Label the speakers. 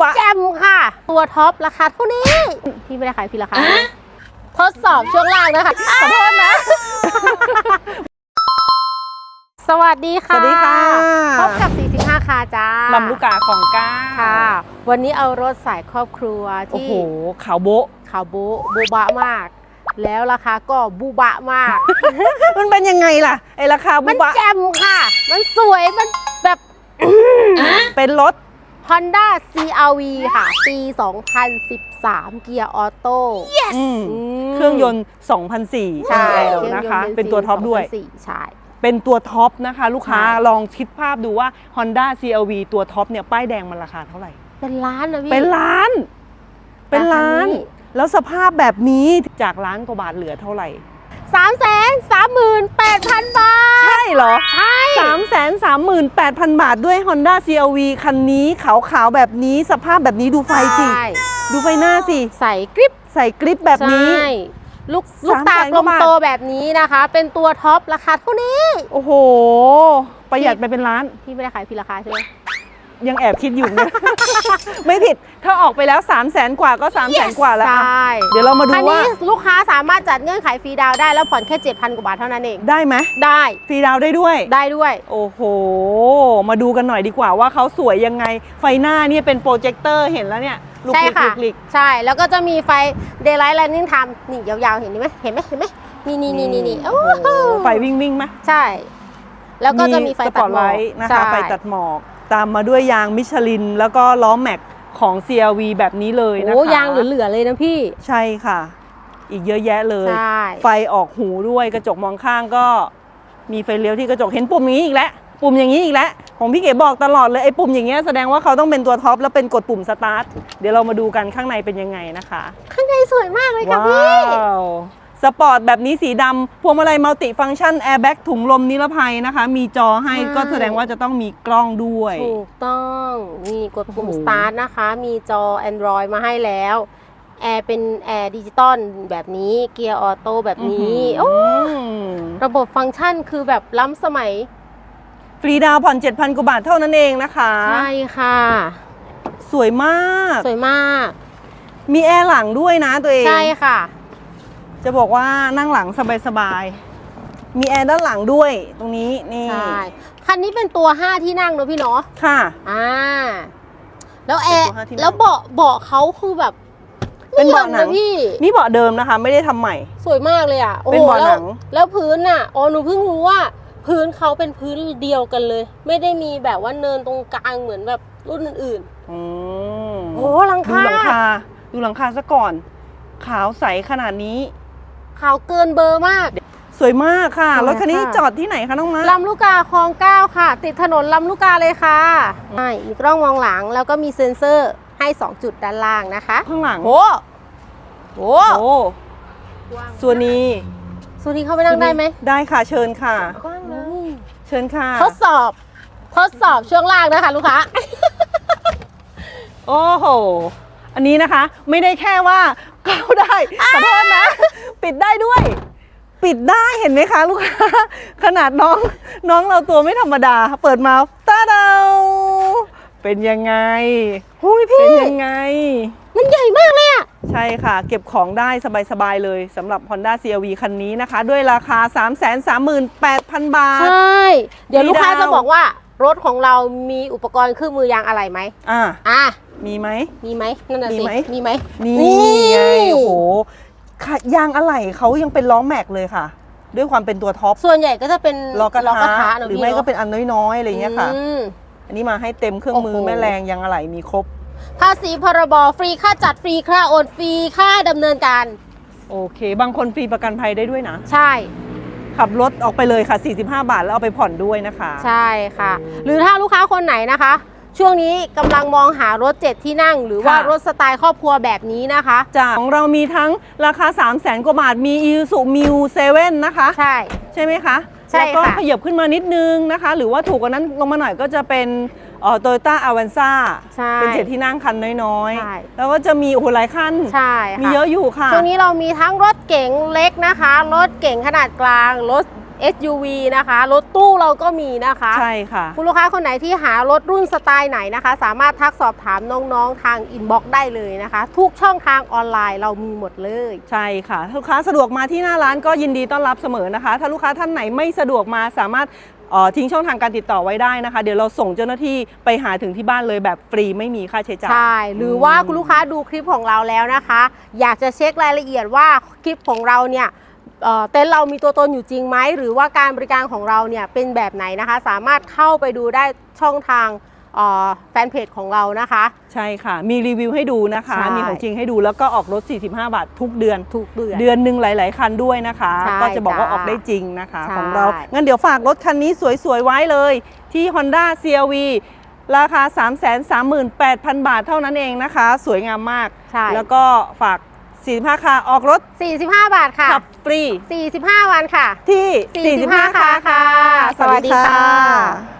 Speaker 1: บะ
Speaker 2: แจมค่ะ ตัวท็อปราคาเท่านี้ พี่ไม่ได้ขายพี่ราคานะทดสอบช่วงล่างนะคะขอโทษนะ สวัสดีค่ะ
Speaker 1: สวัสดีค่ะ
Speaker 2: พบกับ 45 ค่ะจ้า
Speaker 1: ลำลูกกาของก้า
Speaker 2: ค่ะ วันนี้เอารถสายครอบครัว
Speaker 1: โอ้
Speaker 2: ที่
Speaker 1: โหขาวโบะ
Speaker 2: ขาวโบ๊ะบูบะมากแล้วราคาก็บูบะมาก
Speaker 1: มันเป็นยังไงล่ะไอราคาบุ
Speaker 2: มัน
Speaker 1: บะ
Speaker 2: แจ่มค่ะ มันสวย มันแบบ
Speaker 1: เป็นรถ
Speaker 2: Honda CRV ค่ะ ปี 2013 เกียร์ออโต้
Speaker 1: อืม
Speaker 2: อืม
Speaker 1: เครื่องยนต์ 2004
Speaker 2: ใช่
Speaker 1: แล้วนะคะ เป็นตัวท็อปด้วย
Speaker 2: 2004ใช่
Speaker 1: เป็นตัวท็อปนะคะ ลูกค้า
Speaker 2: ใช่
Speaker 1: ลองคิดภาพดูว่า Honda CRV ตัวท็อปเนี่ยป้ายแดงมันราคาเท่าไหร่
Speaker 2: เป็นล้านนะพี่
Speaker 1: เป็นล้าน เป็นล้าน
Speaker 2: ราคานี้
Speaker 1: แล้วสภาพแบบนี้จากล้านกว่าบาทเหลือเท่าไหร่
Speaker 2: สามแสนสามหมื่นแปดพันบาท
Speaker 1: ใช่เหรอ
Speaker 2: ใช่
Speaker 1: 3 3 8 0 0 0 บาทด้วย Honda CRV คันนี้ขาวๆ แบบนี้สภาพแบบนี้ดูไฟสิ
Speaker 2: ใช่
Speaker 1: ดูไฟหน้าสิ
Speaker 2: ใส่กริป
Speaker 1: ใส่กริปแบบนี้
Speaker 2: ใช่ลูกลูก
Speaker 1: สาม
Speaker 2: ตา
Speaker 1: แสน
Speaker 2: ก
Speaker 1: ก
Speaker 2: ล
Speaker 1: ว่ามบาท
Speaker 2: โตแบบนี้นะคะ เป็นตัวท็อปราคาเท่านี้
Speaker 1: โอ้โห ประหยัดไปเป็นล้าน
Speaker 2: พี่ไม่ได้ขายพี่ราคาใช่ไหม
Speaker 1: ยังแอบคิดอยู่เนี่ยไม่ผิดถ้าออกไปแล้ว3 0 0แสนกว่าก็3 0 0แสนกว่าแล้ว
Speaker 2: ใช
Speaker 1: อะ่เดี๋ยวเรามาดู
Speaker 2: คัน
Speaker 1: ว่า
Speaker 2: นี้ลูกค้าสามารถจัดเงื่อนไขฟรีดาวน์ได้แล้วผ่อนแค่ 7,000 กว่าบาทเท่านั้นเอง
Speaker 1: ได้ไหม
Speaker 2: ได้
Speaker 1: ฟรีดาวน์ได้ด้วย
Speaker 2: ได้ด้วย
Speaker 1: โอ้โห มาดูกันหน่อยดีกว่าว่าเขาสวยยังไง ไฟหน้าเนี่ยเป็นโปรเจคเตอร์เห็นแล้วเนี่ยลูก
Speaker 2: ใช่
Speaker 1: ลิก
Speaker 2: ค่ะ
Speaker 1: ลูกลิก
Speaker 2: ใช่แล้วก็จะมีไฟ Daylight Running Time นี่ยาวๆ เห็นไหมเห็นไหมเห็นไหมนี่นี่นี่นี่นี่โอ้
Speaker 1: โอ้
Speaker 2: โห
Speaker 1: โหไฟวิ่งวิ่งไหม
Speaker 2: ใช่ แล้วก็จะมีไฟ
Speaker 1: ส
Speaker 2: ตั
Speaker 1: ปอ
Speaker 2: ด
Speaker 1: ต
Speaker 2: หม
Speaker 1: ไล
Speaker 2: อก
Speaker 1: ท์นะคะ
Speaker 2: ใช่
Speaker 1: ไฟตัดหมอก ตามมาด้วยยางมิชลิน แล้วก็ล้อแม็กของ CRV แบบนี้เลยนะคะ
Speaker 2: โอ้ยางเหลือๆเลยนะพี่
Speaker 1: ใช่ค่ะ อีกเยอะแยะเลย
Speaker 2: ใช่
Speaker 1: ไฟออกหูด้วยกระจกมองข้างก็มีไฟเลี้ยวที่กระจกเห็นปุ่มนี้อีกแล้วปุ่มอย่างนี้อีกแล้วของพี่เก๋บอกตลอดเลยไอ้ปุ่มอย่างเงี้ยแสดงว่าเขาต้องเป็นตัวท็อปแล้วเป็นกดปุ่มสตาร์ทเดี๋ยวเรามาดูกันข้างในเป็นยังไงนะคะ
Speaker 2: ข้างในสวยมากเลยค่ะ
Speaker 1: ว้
Speaker 2: พี่า
Speaker 1: ว สปอร์ตแบบนี้สีดำพวงมาลัยมัลติฟังก์ชันแอร์แบ็กถุงลมนิรภัยนะคะ มีจอให้ก็แสดงว่าจะต้องมีกล้องด้วย
Speaker 2: ถูกต้องนี่กดปุ่ม
Speaker 1: โอ้โห
Speaker 2: start นะคะ มีจอ Android มาให้แล้ว แอร์เป็นแอร์ดิจิตอลแบบนี้เกียร์ออโต้แบบนี้โอ้
Speaker 1: อืม
Speaker 2: ระบบฟังก์ชันคือแบบล้ำสมัย
Speaker 1: ฟรีดาวน์ผ่อน 7,000 กว่าบาทเท่านั้นเองนะคะ
Speaker 2: ใช่ค่ะ
Speaker 1: สวยมาก
Speaker 2: สวยมาก
Speaker 1: มีแอร์หลังด้วยนะตัวเอง
Speaker 2: ใช่ค่ะ
Speaker 1: จะบอกว่านั่งหลังสบายๆ มีแอร์ด้านหลังด้วยตรงนี้นี่
Speaker 2: ใช่คันนี้เป็นตัว 5 ที่นั่งเนอะพี่เนาะ
Speaker 1: ค่ะ
Speaker 2: อ่า แล้วแอร์
Speaker 1: เป็นตัวห้าที่นั่ง
Speaker 2: แล้วเบาะเบาะเขาคือแบบ
Speaker 1: เป็น
Speaker 2: ไม่
Speaker 1: เบาะ
Speaker 2: ย่
Speaker 1: หนัง
Speaker 2: นะพี่
Speaker 1: นี่เบาะเดิมนะคะ ไม่ได้ทำใหม่
Speaker 2: สวยมากเลยอะโอ้
Speaker 1: เป็น
Speaker 2: โห
Speaker 1: เบาะ
Speaker 2: แล้
Speaker 1: หนั
Speaker 2: ว
Speaker 1: ง
Speaker 2: แล้วพื้นน่ะอ๋อหนูเพิ่งรู้ว่า พื้นเขาเป็นพื้นเดียวกันเลย ไม่ได้มีแบบว่าเนินตรงกลางเหมือนแบบรุ่นอื่น
Speaker 1: อืม
Speaker 2: ๆโอ้หลัง
Speaker 1: ดู
Speaker 2: คา
Speaker 1: หลังคาดูหลังคาซะก่อน ขาวใสขนาดนี้
Speaker 2: ขาวเกินเบอร์มาก
Speaker 1: สวยมากค่ะ
Speaker 2: สวย
Speaker 1: รถคันนี้
Speaker 2: ค่ะ
Speaker 1: จอดที่ไหนคะน้องมา
Speaker 2: ลำลูกกาคลองเก้าค่ะ ติดถนนลำลูกกาเลยค่ะใช่มีกล้องมองหลังแล้วก็มีเซ็นเซอร์ให้ 2 จุดด้านล่างนะคะ
Speaker 1: ข้างหลัง
Speaker 2: โอ้โห
Speaker 1: โอ้ส่วนนี้
Speaker 2: ส่วนนี้เข้าไปนั่งได้ไหม
Speaker 1: ได้ค่ะเชิญค่ะ
Speaker 2: กว้างเลย
Speaker 1: เชิญค่ะ
Speaker 2: ทดสอบ ทดสอบช่วงล่างนะคะ ลูกค้า
Speaker 1: โอ้โห อันนี้นะคะ ไม่ได้แค่ว่าเข้าได้ขอโทษนะ ปิดได้ด้วย ปิดได้เห็นไหมคะ ลูกค้า ขนาดน้องน้องเราตัวไม่ธรรมดา เปิดมาตาเดาเป็นยังไง
Speaker 2: หุย
Speaker 1: เป็
Speaker 2: พี่
Speaker 1: นยังไง
Speaker 2: มันใหญ่มากเลยอะ
Speaker 1: ใช่ค่ะ เก็บของได้สบาย ๆ เลยสำหรับ Honda CRV คันนี้นะคะ ด้วยราคา 338,000 บา
Speaker 2: ใช
Speaker 1: ท่
Speaker 2: เดี๋ยวลูกค้า
Speaker 1: มีดาว
Speaker 2: จะบอกว่า รถของเรามีอุปกรณ์เครื่องมือยางอะไรไหม
Speaker 1: อะ
Speaker 2: อะ
Speaker 1: มีไหม
Speaker 2: มีไหมนั่นน่ะ
Speaker 1: มี
Speaker 2: สิ
Speaker 1: ไหม
Speaker 2: มีไหม
Speaker 1: นี่
Speaker 2: นี่
Speaker 1: ไงโอ้โหค่ะ ยางอะไหล่เขายังเป็นล้อแม็กเลยค่ะ ด้วยความเป็นตัวท็อป
Speaker 2: ส่วนใหญ่ก็จะเป็น
Speaker 1: ล้อกระ
Speaker 2: ล้อกระ
Speaker 1: ทะ
Speaker 2: ทะนะ
Speaker 1: หรือ
Speaker 2: พี่
Speaker 1: ไม่
Speaker 2: เนอะ
Speaker 1: ก็เป็นอันน้อยๆอะไรอย่างเงี้ยค่ะ
Speaker 2: อืม
Speaker 1: อันนี้มาให้เต็มเครื่องมือ
Speaker 2: โอ้โห
Speaker 1: แม่แรงยางอะไหล่มีครบ
Speaker 2: ภาษีพรบฟรีค่าจัดฟรีค่าโอนฟรีค่าดำเนินการ
Speaker 1: โอเค บางคนฟรีประกันภัยได้ด้วยนะ
Speaker 2: ใช่
Speaker 1: ขับรถออกไปเลยค่ะ 45 บาทแล้วเอาไปผ่อนด้วยนะคะ
Speaker 2: ใช่ค่ะ หรือถ้าลูกค้าคนไหนนะคะ ช่วงนี้กำลังมองหารถเจ็ดที่นั่ง หรือว่า
Speaker 1: ค่ะ
Speaker 2: รถสไตล์ครอบครัวแบบนี้นะคะ
Speaker 1: จากของเรามีทั้งราคา 3 0 0แสนกว่าบาท มี i s u m i w 7นะคะ
Speaker 2: ใช่
Speaker 1: ใช่ไหมคะ
Speaker 2: ใช่
Speaker 1: แล้วก็
Speaker 2: ค่ะ
Speaker 1: ขยับขึ้นมานิดนึงนะคะ หรือว่าถูกกว่านั้นลงมาหน่อยก็จะเป็นโตโยต้าอาวันซ่า
Speaker 2: ใช่
Speaker 1: เป็นเจ็ดที่นั่งคันน้อย
Speaker 2: ใช่
Speaker 1: ๆ แล้วก็จะมีโอ้โหหลายคัน
Speaker 2: ใช่
Speaker 1: มี
Speaker 2: ค่ะ
Speaker 1: เยอะอยู่ค่ะ
Speaker 2: ช่วงนี้เรามีทั้งรถเก๋งเล็กนะคะ รถเก๋งขนาดกลาง รถ SUV นะคะ รถตู้เราก็มีนะคะ
Speaker 1: ใช่ค่ะ
Speaker 2: คุณลูกค้าคนไหนที่หารถรุ่นสไตล์ไหนนะคะ สามารถทักสอบถามน้องๆทางอินบ็อกซ์ได้เลยนะคะ ทุกช่องทางออนไลน์เรามีหมดเลย
Speaker 1: ใช่ค่ะถ้าลูกค้าสะดวกมาที่หน้าร้านก็ยินดีต้อนรับเสมอนะคะ ถ้าลูกค้าท่านไหนไม่สะดวกมาสามารถเอ่อทิ้งช่องทางการติดต่อไว้ได้นะคะ เดี๋ยวเราส่งเจ้าหน้าที่ไปหาถึงที่บ้านเลยแบบฟรีไม่มีค่าใช้จ่าย
Speaker 2: ใช่หรือว่าคุณลูกค้าดูคลิปของเราแล้วนะคะ อยากจะเช็ครายละเอียดว่าคลิปของเราเนี่ย เอ่อเต็นท์เรามีตัวตนอยู่จริงไหมหรือว่าการบริการของเราเนี่ยเป็นแบบไหนนะคะ สามารถเข้าไปดูได้ช่องทางเอ่อแฟนเพจของเรานะคะ
Speaker 1: ใช่ค่ะ มีรีวิวให้ดูนะคะ
Speaker 2: ใช่
Speaker 1: มีของจริงให้ดูแล้วก็ออกรถ 45 บาททุกเดือน
Speaker 2: ทุกเดือน
Speaker 1: เดือนหนึ่งหลาย ๆ คันด้วยนะคะ
Speaker 2: ใช่
Speaker 1: ก็จะบอกว่า
Speaker 2: จ้า
Speaker 1: ออกได้จริงนะคะ
Speaker 2: ใช่
Speaker 1: ของเรา งั้นเดี๋ยวฝากรถคันนี้สวย ๆ ไว้เลยที่ Honda CRV ราคา 338,000 บาทเท่านั้นเองนะคะ สวยงามมาก
Speaker 2: ใช่
Speaker 1: แล้วก็ฝาก 45คาออกรถ
Speaker 2: 45 บาทค่ะ
Speaker 1: ขับฟรี
Speaker 2: 45 วันค่ะ
Speaker 1: ที่
Speaker 2: 45
Speaker 1: 45คาค่ะ
Speaker 2: สวัสดีค่ะ